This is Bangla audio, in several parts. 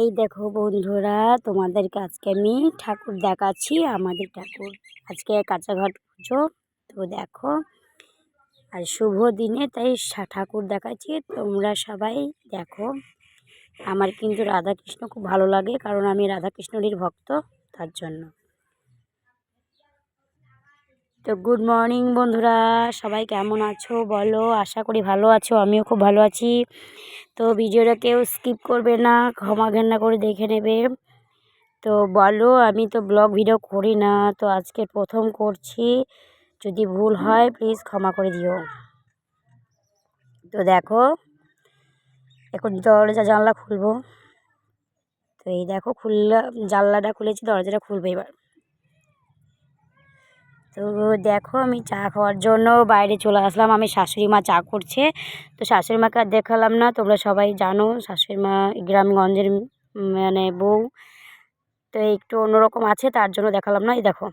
এই দেখো বন্ধুরা, তোমাদেরকে আজকে আমি ঠাকুর দেখাচ্ছি, আমাদের ঠাকুর। আজকে কাঁচাঘাট পুজো, তো দেখো, আর শুভ দিনে তাই ঠাকুর দেখাচ্ছি, তোমরা সবাই দেখো। আমার কিন্তু রাধাকৃষ্ণ খুব ভালো লাগে, কারণ আমি রাধাকৃষ্ণরই ভক্ত, তার জন্য। তো গুড মর্নিং বন্ধুরা, সবাই কেমন আছো বলো? আশা করি ভালো আছো, আমিও খুব ভালো আছি। তো ভিডিওটা কেউ স্কিপ করবে না, ক্ষমা ঘেন্না করে দেখে নেবে। তো বলো, আমি তো ব্লগ ভিডিও করি না, তো আজকে প্রথম করছি। যদি ভুল হয় প্লিজ ক্ষমা করে দিও। তো দেখো, এখন দরজা জানলা খুলবো। তো এই দেখো, খুললা, জানলাটা খুলেছি, দরজাটা খুলবো এবার। তো দেখো আমি চা খাওয়ার জন্য বাইরে চলে আসলাম। আমি শাশুড়ি মা চা করছে। তো শাশুড়ি মাকে আর দেখালাম না। তোমরা সবাই জানো, শাশুড়ি মা গ্রামগঞ্জের মানে বউ। তো একটু অন্যরকম আছে, তার জন্য দেখালাম না। এই দেখো।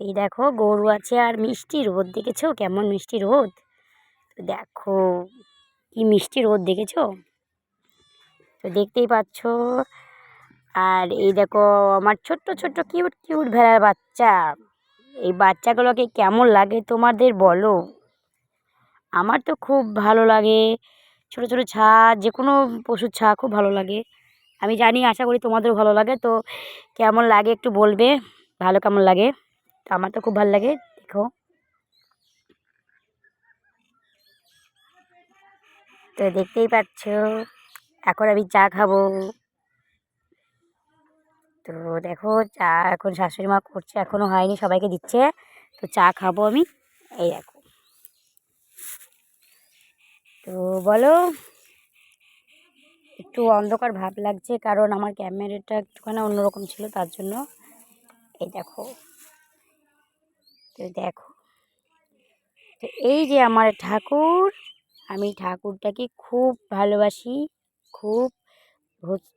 এই দেখো, গরু আছে আর মিষ্টি রোদ, দেখেছ? কেমন মিষ্টি রোদ? তো দেখো, কি মিষ্টি রোদ, দেখেছ? তো দেখতেই পাচ্ছ আর এই দেখো, আমার ছোট্ট ছোট্ট কিউট কিউট ভেড়ার বাচ্চা। এই বাচ্চাগুলোকে কেমন লাগে তোমাদের বলো? আমার তো খুব ভালো লাগে। ছোট ছোট ছা যে কোনো পশুর ছা খুব ভালো লাগে। আমি জানি, আশা করি তোমাদেরও ভালো লাগে। তো কেমন লাগে একটু বলবে? ভালো কেমন লাগে? তো আমার তো খুব ভালো লাগে, দেখো। তো দেখতেই পাচ্ছ, এখন আমি চা খাব। তো দেখো চা এখন শাশুড়ি মা করছে এখনও হয়নি, সবাইকে দিচ্ছে। তো চা খাব আমি। এই দেখো। তো বলো, একটু অন্ধকার ভাব লাগছে, কারণ আমার ক্যামেরাটা একটুখানি অন্যরকম ছিল, তার জন্য। এই দেখো। তো দেখো। তো এই যে আমার ঠাকুর, আমি ঠাকুরটাকে খুব ভালোবাসি, খুব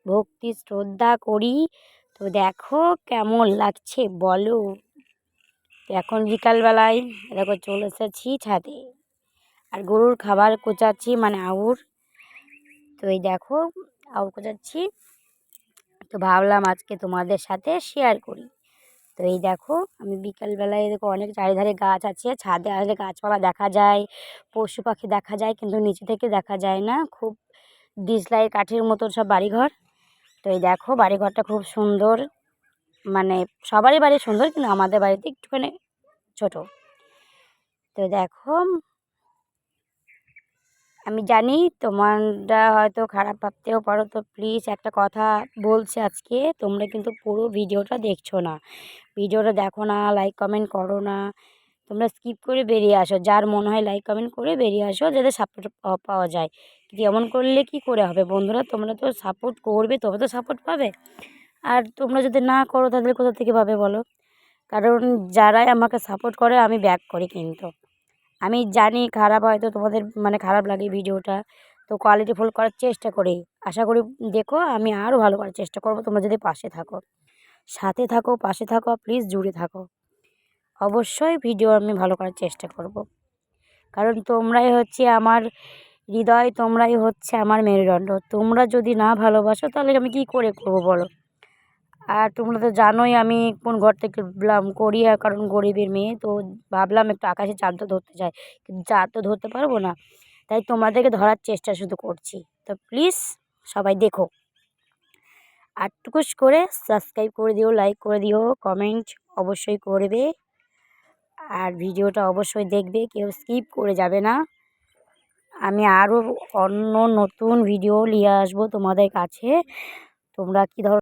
ভক্তি, শ্রদ্ধা করি। তো দেখো কেমন লাগছে, বলো। এখন বিকালবেলায় দেখো চলে এসেছি ছাদে। আর গরুর খাবার কোচাচ্ছি মানে আউর। তো এই দেখো, আউর কোচাচ্ছি। তো ভাবলাম আজকে তোমাদের সাথে শেয়ার করি। তো এই দেখো, আমি বিকালবেলায় দেখো অনেক চারিধারে গাছ আছে। ছাদে আসলে গাছপালা দেখা যায়, পশু পাখি দেখা যায়, কিন্তু নিচে থেকে দেখা যায় না। খুব ডিসলাই কাঠের মতো সব বাড়িঘর। তো এই দেখো, বাড়িঘরটা খুব সুন্দর। মানে সবারই বাড়ি সুন্দর, কিন্তু আমাদের বাড়িতে একটুখানি ছোট। তো দেখো, আমি জানি তোমরা হয়তো খারাপ ভাবতেও পারো, তো প্লিজ একটা কথা বলছি আজকে, তোমরা কিন্তু পুরো ভিডিওটা দেখছ না। ভিডিওটা দেখো না লাইক কমেন্ট করো না। তোমরা স্কিপ করে বেরিয়ে আসো। যার মনে হয় লাইক কমেন্ট করে বেরিয়ে আসো যাতে সাপোর্ট পাওয়া যায়। কিন্তু এমন করলে কি করে হবে বন্ধুরা? তোমরা তো সাপোর্ট করবে, তবে তো সাপোর্ট পাবে। আর তোমরা যদি না করো তাদের কোথা থেকে পাবে বলো? কারণ যারাই আমাকে সাপোর্ট করে, আমি ব্যাক করি কিন্তু। আমি জানি খারাপ হয়তো তোমাদের মানে খারাপ লাগে ভিডিওটা। তো কোয়ালিটি ফুল করার চেষ্টা করি। আশা করি দেখো, আমি আরও ভালো করার চেষ্টা করব। তোমরা যদি পাশে থাকো। সাথে থাকো, পাশে থাকো প্লিজ জুড়ে থাকো। অবশ্যই ভিডিও আমি ভালো করার চেষ্টা করব। কারণ তোমরাই হচ্ছে আমার হৃদয়, তোমরাই হচ্ছে আমার মেরুদণ্ড। তোমরা যদি না ভালোবাসো, তাহলে আমি কি করে করব বলো? আর তোমরা তো জানোই আমি কোন ঘর থেকে বিলং করি কারণ গরিবের মেয়ে, তো ভাবলাম একটু আকাশে চাঁদ তো ধরতে চাই কিন্তু চাঁদ তো ধরতে পারব না, তাই তোমাদেরকে ধরার চেষ্টা শুধু করছি। তো প্লিজ সবাই দেখো। আর টুকুস করে সাবস্ক্রাইব করে দিও লাইক করে দিও কমেন্ট অবশ্যই করবে। আর ভিডিওটা অবশ্যই দেখবে, কেউ স্কিপ করে যাবে না। আমি আরও অন্য নতুন ভিডিও নিয়ে আসব তোমাদের কাছে। তোমরা কী ধর